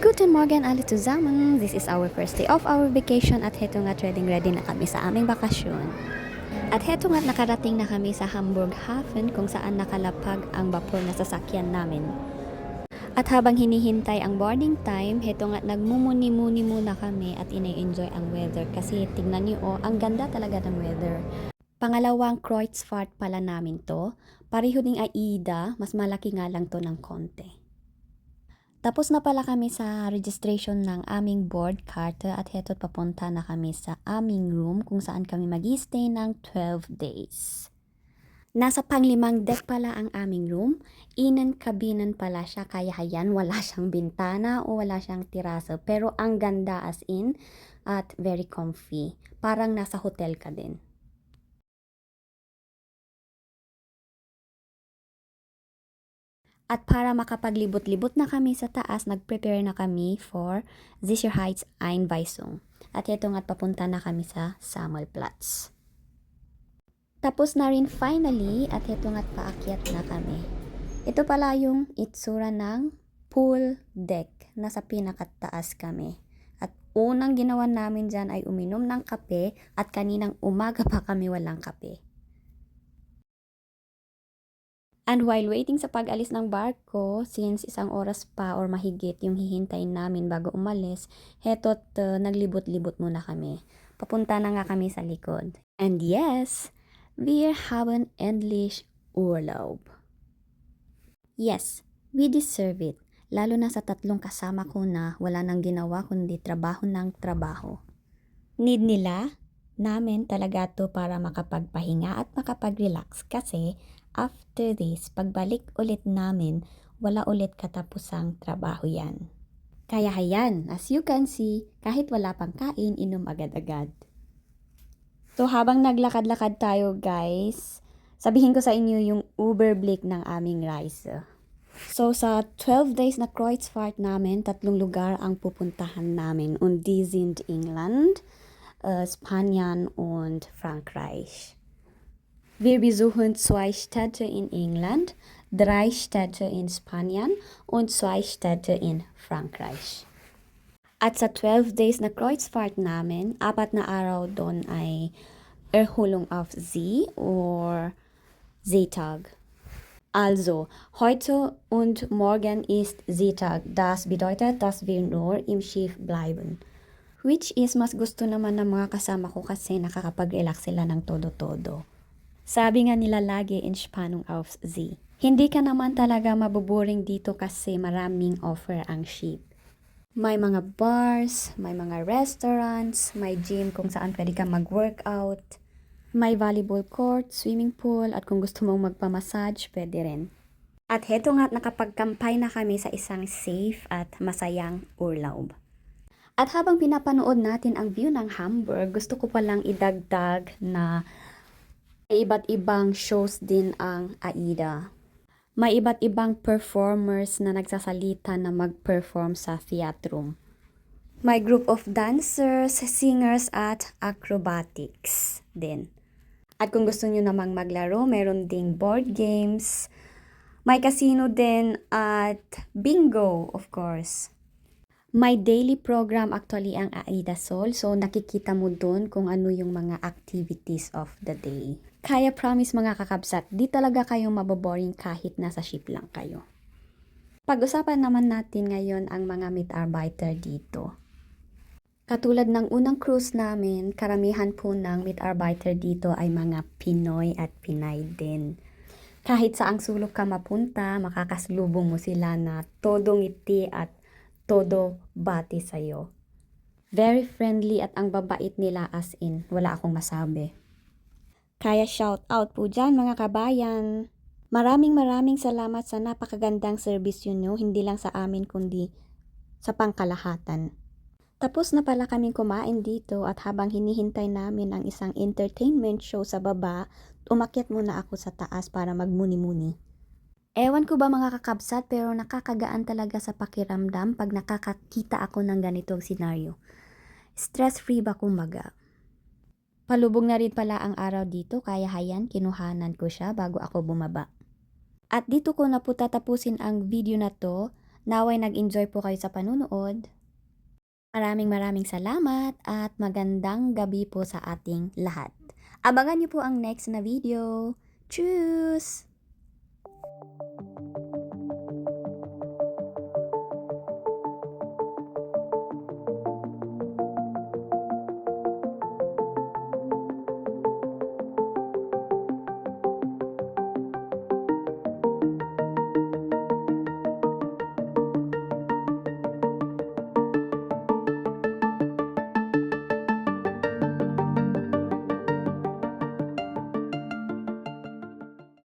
Guten Morgen alle zusammen! This is our first day of our vacation at heto nga ready ready na kami sa aming bakasyon. At heto nga nakarating na kami sa Hamburg Hafen kung saan nakalapag ang vapor na sasakyan namin. At habang hinihintay ang boarding time, heto nga nagmumuni-muni muna kami at ina-enjoy ang weather kasi tingnan niyo oh, ang ganda talaga ng weather. Pangalawang Kreuzfahrt pala namin to. Pareho ding AIDA, mas malaki nga lang to ng konti. Tapos na pala kami sa registration ng aming board card at heto't papunta na kami sa aming room kung saan kami mag stay ng 12 days. Nasa panglimang deck pala ang aming room. Inan kabinan pala siya kaya hayan wala siyang bintana o wala siyang tiraso. Pero ang ganda as in at very comfy. Parang nasa hotel ka din. At para makapaglibot-libot na kami sa taas, nag-prepare na kami for Zischer Heights Einweisung. At ito nga't papunta na kami sa Sammelplatz. Tapos na rin finally at ito nga't paakyat na kami. Ito pala yung itsura ng pool deck. Nasa pinakataas kami. At unang ginawa namin dyan ay uminom ng kape at kaninang umaga pa kami walang kape. And while waiting sa pag-alis ng barko, since isang oras pa or mahigit yung hihintayin namin bago umalis, heto't uh, naglibot-libot muna kami. Papunta na nga kami sa likod. And yes, wir haben endlich Urlaub. Yes, we deserve it. Lalo na sa tatlong kasama ko na wala nang ginawa kundi trabaho ng trabaho. Need nila? Namin talaga to para makapagpahinga at makapag-relax kasi After this, pagbalik ulit namin, wala ulit katapusang trabaho yan. Kaya hayan, as you can see, kahit wala pang kain, inom agad-agad. So habang naglakad-lakad tayo guys, sabihin ko sa inyo yung Uberblick ng aming rice. So sa 12 days na Kreuzfahrt namin, tatlong lugar ang pupuntahan namin. Und die sind England, uh, Spanien und Frankreich. Wir besuchen zwei Städte in England, drei Städte in Spanien und zwei Städte in Frankreich. At sa 12 days na Kreuzfahrt namin, apat na araw doon ay Erholung auf See or Seetag. Also, heute und morgen ist Seetag. Das bedeutet, dass wir nur im Schiff bleiben. Which is mas gusto naman ng mga kasama ko kasi nakakapag-relax sila ng todo-todo. Sabi nga nila lagi in Spannung auf Sie. Hindi ka naman talaga mabuboring dito kasi maraming offer ang ship. May mga bars, may mga restaurants, may gym kung saan pwede ka mag-workout, may volleyball court, swimming pool, at kung gusto mong magpamassage, pwede rin. At heto nga nakapagkampay na kami sa isang safe at masayang urlaub. At habang pinapanood natin ang view ng Hamburg, gusto ko palang idagdag na may iba't ibang shows din ang AIDA. May iba't ibang performers na nagsasalita na mag-perform sa theatrum. May group of dancers, singers at acrobatics din. At kung gusto nyo namang maglaro, meron ding board games, may casino din at bingo, of course. May daily program actually ang AIDA Sol, so nakikita mo doon kung ano yung mga activities of the day. Kaya promise mga kakabsat, di talaga kayo maboboring kahit nasa ship lang kayo. Pag-usapan naman natin ngayon ang mga Mitarbeiter dito. Katulad ng unang cruise namin, karamihan po ng Mitarbeiter dito ay mga Pinoy at Pinay din. Kahit sa ang sulok ka mapunta, makakaslubong mo sila na todo ngiti at todo bati sa'yo. Very friendly at ang babait nila as in, wala akong masabi. Kaya shout out po dyan mga kabayan. Maraming maraming salamat sa napakagandang service yun nyo, hindi lang sa amin kundi sa pangkalahatan. Tapos na pala kaming kumain dito at habang hinihintay namin ang isang entertainment show sa baba, umakyat muna ako sa taas para magmuni-muni. Ewan ko ba mga kakabsat pero nakakagaan talaga sa pakiramdam pag nakakakita ako ng ganitong senaryo. Stress-free ba kumbaga? Palubog na rin pala ang araw dito kaya hayan kinuhanan ko siya bago ako bumaba. At dito ko na po tatapusin ang video na to. Naway nag-enjoy po kayo sa panunood. Maraming maraming salamat at magandang gabi po sa ating lahat. Abangan niyo po ang next na video. Tschüss!